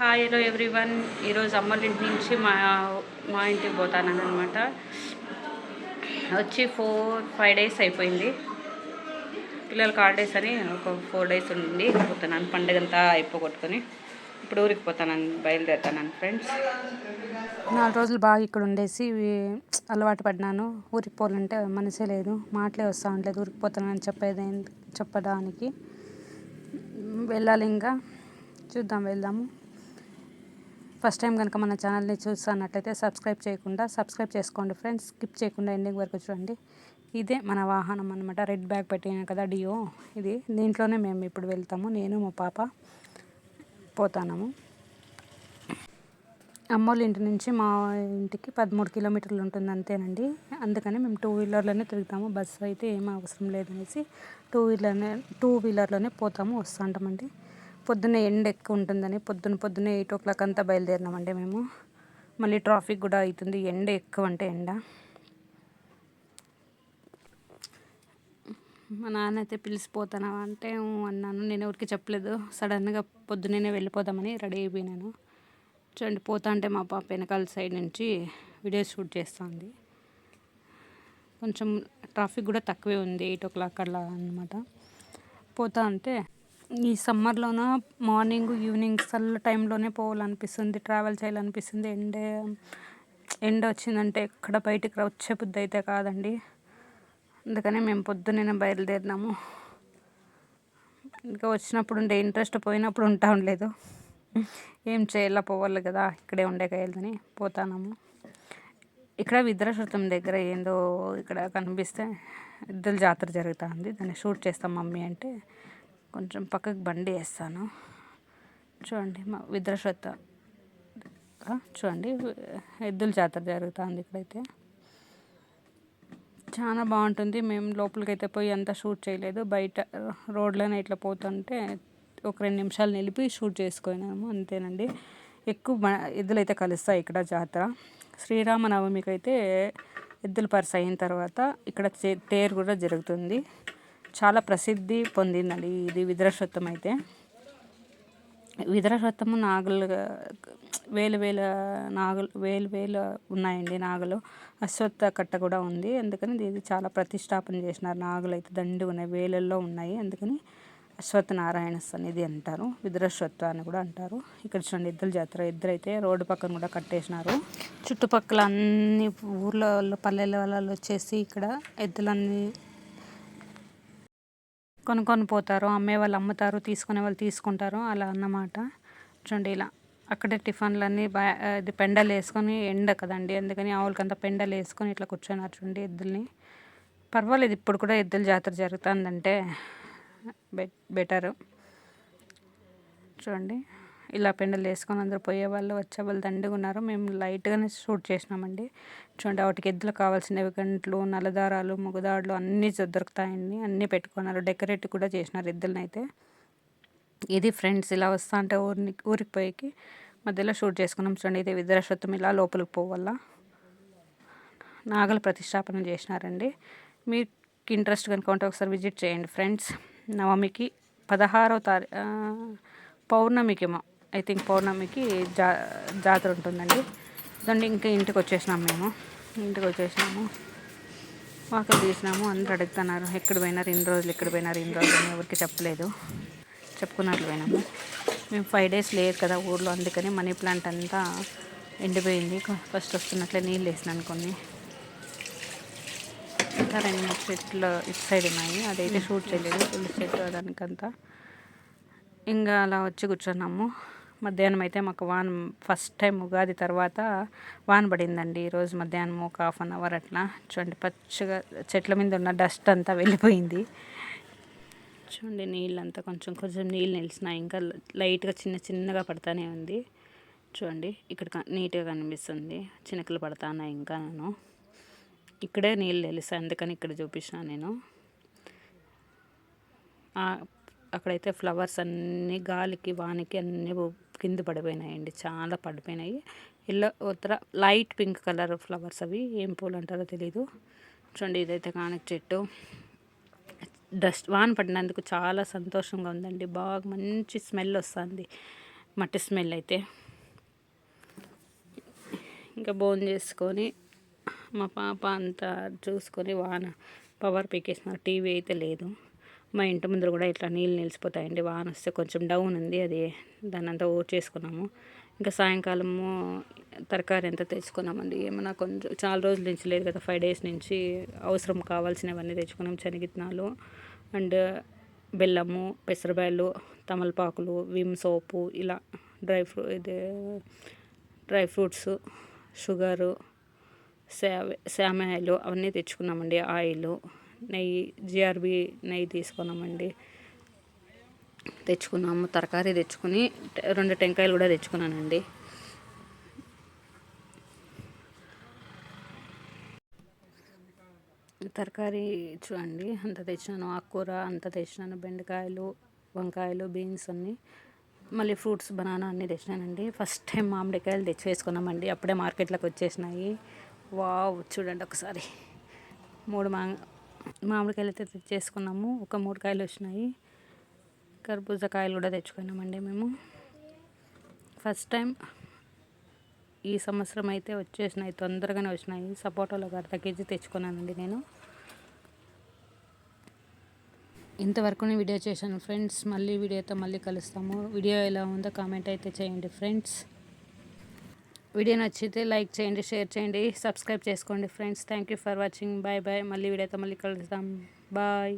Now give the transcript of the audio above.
Hi hello everyone ఈరోజు అమ్మలింటి నుంచి మా మా ఇంటికి పోతానని అనమాట వచ్చి ఫోర్ ఫైవ్ డేస్ అయిపోయింది. పిల్లలకి హాలిడేస్ అని ఒక ఫోర్ డేస్ ఉండి పోతున్నాను. పండుగంతా అయిపోగొట్టుకొని ఇప్పుడు ఊరికి పోతానని బయలుదేరుతాను ఫ్రెండ్స్ నాలుగు రోజులు బాగా ఇక్కడ ఉండేసి అలవాటు పడినాను. ఊరికి పోవాలంటే మనసే లేదు. మాటలే వస్తూ ఉండలేదు ఊరికి పోతానని చెప్పేది చెప్పడానికి. వెళ్ళాలి ఇంకా. చూద్దాం వెళ్దాము. ఫస్ట్ టైం కనుక మన ఛానల్ని చూస్తున్నట్లయితే సబ్స్క్రైబ్ చేయకుండా సబ్స్క్రైబ్ చేసుకోండి ఫ్రెండ్స్. స్కిప్ చేయకుండా ఎండింగ్ వరకు చూడండి. ఇదే మన వాహనం అనమాట రెడ్ బ్యాగ్ పెట్టిన కదా డియో. ఇది దీంట్లోనే మేము ఇప్పుడు వెళ్తాము. నేను మా పాప పోతాము అమ్మోళ్ళ ఇంటి నుంచి మా ఇంటికి పదమూడు కిలోమీటర్లు ఉంటుంది అంతేనండి. అందుకని మేము టూ వీలర్లోనే తిరుగుతాము. బస్సు అయితే ఏం అవసరం లేదనేసి టూ వీలర్నే టూ వీలర్లోనే పోతాము వస్తుంటామండి. పొద్దున్నే ఎండ ఎక్కువ ఉంటుందని పొద్దున్న పొద్దున్నే ఎయిట్ ఓ క్లాక్ అంతా బయలుదేరినామండి మేము. మళ్ళీ ట్రాఫిక్ కూడా అవుతుంది. ఎండ ఎక్కువ అంటే ఎండ. మా నాన్న అయితే పిలిచిపోతానా అంటే అన్నాను. నేను ఎవరికి చెప్పలేదు. సడన్గా పొద్దున్నే వెళ్ళిపోదామని రెడీ అయిపోయినాను. చూడండి పోతా అంటే మా పాప వెనకాల సైడ్ నుంచి వీడియో షూట్ చేస్తుంది. కొంచెం ట్రాఫిక్ కూడా తక్కువే ఉంది. ఎయిట్ ఓ క్లాక్ అలా అనమాట పోతా అంటే ఈ సమ్మర్లోన? మార్నింగ్ ఈవినింగ్ చల్ల టైంలోనే పోవాలనిపిస్తుంది ట్రావెల్ చేయాలనిపిస్తుంది. ఎండ ఎండ వచ్చిందంటే ఎక్కడ బయటికి వచ్చే బుద్ధి అయితే కాదండి. అందుకనే మేము పొద్దున్నే బయలుదేరినాము. ఇంకా వచ్చినప్పుడు ఉండే ఇంట్రెస్ట్ పోయినప్పుడు ఉంటా ఉండలేదు. ఏం చేయాల పోవాలి కదా ఇక్కడే ఉండే కాయలని పోతాము ఇక్కడ విద్రాశృతం దగ్గర ఏందో ఇక్కడ కనిపిస్తే ఇద్దరు జాతర జరుగుతుంది. దాన్ని షూట్ చేస్తాం మమ్మీ అంటే. కొంచెం పక్కకు బండి వేస్తాను. చూడండి మా విద్రశ్వత చూడండి ఎద్దుల జాతర జరుగుతుంది ఇక్కడైతే. చాలా బాగుంటుంది. మేము లోపలికి అయితే పోయి అంతా షూట్ చేయలేదు. బయట రోడ్లోనే ఇట్లా పోతుంటే ఒక రెండు నిమిషాలు నిలిపి షూట్ చేసుకున్నాము. అంతేనండి. ఎక్కువ ఎద్దులు అయితే కలుస్తాయి ఇక్కడ జాతర. శ్రీరామనవమికి అయితే ఎద్దుల పరిస అయిన తర్వాత ఇక్కడ తేరు కూడా జరుగుతుంది. చాలా ప్రసిద్ధి పొందిందండి ఇది విద్రశ్వత్వం అయితే. విద్రశ్వత్వము నాగులు వేలు వేల నాగులు వేలు వేలు ఉన్నాయండి నాగులు. అశ్వత్థ కట్ట కూడా ఉంది. అందుకని ఇది చాలా ప్రతిష్టాపన చేసినారు. నాగులు అయితే దండి ఉన్నాయి వేలల్లో ఉన్నాయి. అందుకని అశ్వత్థనారాయణ సన్నిధి అంటారు. విద్రశ్వత్వ అని కూడా అంటారు. ఇక్కడ చూడండి ఎద్దుల జాతర ఇద్దరు అయితే రోడ్డు పక్కన కూడా కట్టేసినారు. చుట్టుపక్కల అన్ని ఊర్ల పల్లెల వాళ్ళు వచ్చేసి ఇక్కడ ఎద్దులన్నీ కొనుక్కొని పోతారు అమ్మే వాళ్ళు అమ్ముతారు తీసుకునే వాళ్ళు తీసుకుంటారు అలా అన్నమాట. చూడండి ఇలా అక్కడే టిఫిన్లన్నీ బా ఇది పెండలు వేసుకొని ఎండ కదండి అందుకని ఆవులకంత పెండలు వేసుకొని ఇట్లా కూర్చొని చూడండి ఎద్దుల్ని. పర్వాలేదు ఇప్పుడు కూడా ఎద్దుల జాతర జరుగుతుందంటే బె బెటరు. చూడండి. ఇలా పెండలు వేసుకొని అందరూ పోయేవాళ్ళు వచ్చేవాళ్ళు దండిగా ఉన్నారు. మేము లైట్గానే షూట్ చేసినామండి. చూడండి వాటికి ఎద్దులు కావాల్సినవి గంటలు నల్లదారాలు ముగదాడులు అన్నీ దొరుకుతాయండి. అన్నీ పెట్టుకున్నారు. డెకరేట్ కూడా చేసినారు ఎద్దులని అయితే. ఇది ఫ్రెండ్స్ ఇలా వస్తా అంటే ఊరిని ఊరికి పోయికి మధ్యలో షూట్ చేసుకున్నాం. చూడండి ఇది విద్రాశ్వత్వం ఇలా లోపలికి పోవల్ల. నాగల ప్రతిష్టాపన చేసినారండి. మీకు ఇంట్రెస్ట్ కనుక ఉంటే ఒకసారి విజిట్ చేయండి ఫ్రెండ్స్. నవమికి పదహారో తారీ పౌర్ణమికేమో. ఐ థింక్ పౌర్ణమికి జా జాతర ఉంటుందండి. దాన్ని ఇంకా ఇంటికి వచ్చేసినాము మేము. ఇంటికి వచ్చేసినాము. వాకలు తీసినాము. అందరూ అడుగుతున్నారు ఎక్కడ పోయినారు ఇన్ని రోజులు ఎక్కడ పోయినారు ఇన్ని రోజులు అని ఎవరికి చెప్పలేదు. చెప్పుకున్నట్లు పోయినాము. మేము ఫైవ్ డేస్ లేదు కదా ఊర్లో అందుకని మనీ ప్లాంట్ అంతా ఎండిపోయింది. ఫస్ట్ వస్తున్నట్లే నీళ్ళు వేసినాను కొన్ని. ఇంకా రెండు మూడు చెట్లు ఇటు సైడ్ ఉన్నాయి. అదైతే షూట్ చేయలేదు తులసి చెట్టు దానికంతా. ఇంకా అలా వచ్చి కూర్చున్నాము. మధ్యాహ్నం అయితే మాకు వాన్ ఫస్ట్ టైం ఉగాది తర్వాత వాన పడిందండి. ఈరోజు మధ్యాహ్నం ఒక హాఫ్ అన్ అవర్ అట్లా. చూడండి పచ్చగా చెట్ల మీద ఉన్న డస్ట్ అంతా వెళ్ళిపోయింది. చూడండి నీళ్ళంతా కొంచెం కొంచెం నీళ్ళు నిలిచినాయి. ఇంకా లైట్గా చిన్న చిన్నగా పడతానే ఉంది. చూడండి ఇక్కడ నీట్గా కనిపిస్తుంది. చినకలు పడతానా ఇంకా నేను. ఇక్కడే నీళ్ళు తెలుస్తాయి అందుకని ఇక్కడ చూపించిన నేను. అక్కడైతే ఫ్లవర్స్ అన్నీ గాలికి వానికి అన్నీ కింద పడిపోయినాయండి చాలా పడిపోయినాయి. ఎల్లో ఉత్తర లైట్ పింక్ కలర్ ఫ్లవర్స్ అవి ఏం పూలు అంటారో తెలీదు. చూడండి ఇదైతే కానక చెట్టు. డస్ట్ వాన పడినందుకు చాలా సంతోషంగా ఉందండి. బాగా మంచి స్మెల్ వస్తుంది మట్టి స్మెల్ అయితే. ఇంకా బోన్ చేసుకొని మా పాప అంతా చూసుకొని వాన పవర్ పీకేసిన టీవీ అయితే లేదు. మా ఇంటి ముందర కూడా ఇట్లా నీళ్ళు నిలిచిపోతాయండి. వాన వస్తే కొంచెం డౌన్ ఉంది. అది దాన్ని అంతా ఓట్ చేసుకున్నాము. ఇంకా సాయంకాలము తరకారీ ఎంత తెచ్చుకున్నామండి. ఏమన్నా కొంచెం చాలా రోజుల నుంచి లేదు కదా ఫైవ్ డేస్ నుంచి అవసరం కావాల్సినవన్నీ తెచ్చుకున్నాం. శనగిత్తనాలు అండ్ బెల్లము పెసరబాయలు తమలపాకులు విమ్ సోపు ఇలా డ్రై ఫ్రూ ఇది డ్రై ఫ్రూట్స్ షుగరు శామ సేమాయిలు అవన్నీ తెచ్చుకున్నామండి. ఆయిల్ నెయ్యి జిఆర్బి నెయ్యి తీసుకున్నామండి. తెచ్చుకున్నాము తరకారీ తెచ్చుకుని రెండు టెంకాయలు కూడా తెచ్చుకున్నానండి. తరకారీ చూడండి అంత తెచ్చినాను ఆకుకూర అంత తెచ్చినాను బెండకాయలు వంకాయలు బీన్స్ అన్నీ. మళ్ళీ ఫ్రూట్స్ బనానా అన్నీ తెచ్చినానండి. ఫస్ట్ టైం మామిడికాయలు తెచ్చి వేసుకున్నామండి. అప్పుడే మార్కెట్లోకి వచ్చేసినాయి. వావ్ చూడండి ఒకసారి. మూడు మా మామిడికాయలు అయితే తెచ్చేసుకున్నాము. ఒక మూడు కాయలు వచ్చినాయి. కర్బూజకాయలు కూడా తెచ్చుకున్నామండి మేము. ఫస్ట్ టైం ఈ సంవత్సరం అయితే వచ్చేసినాయి తొందరగానే వచ్చినాయి. సపోటాలో ఒక అర్ధ కేజీ తెచ్చుకున్నానండి నేను. ఇంతవరకు నేను వీడియో చేశాను ఫ్రెండ్స్. మళ్ళీ వీడియోతో మళ్ళీ కలుస్తాము. వీడియో ఎలా ఉందో కామెంట్ అయితే చేయండి ఫ్రెండ్స్. వీడియో నచ్చితే లైక్ చేయండి షేర్ చేయండి సబ్స్క్రైబ్ చేసుకోండి friends. Thank you for watching bye bye మళ్ళీ వీడియోతో మళ్ళీ కలుద్దాం. బాయ్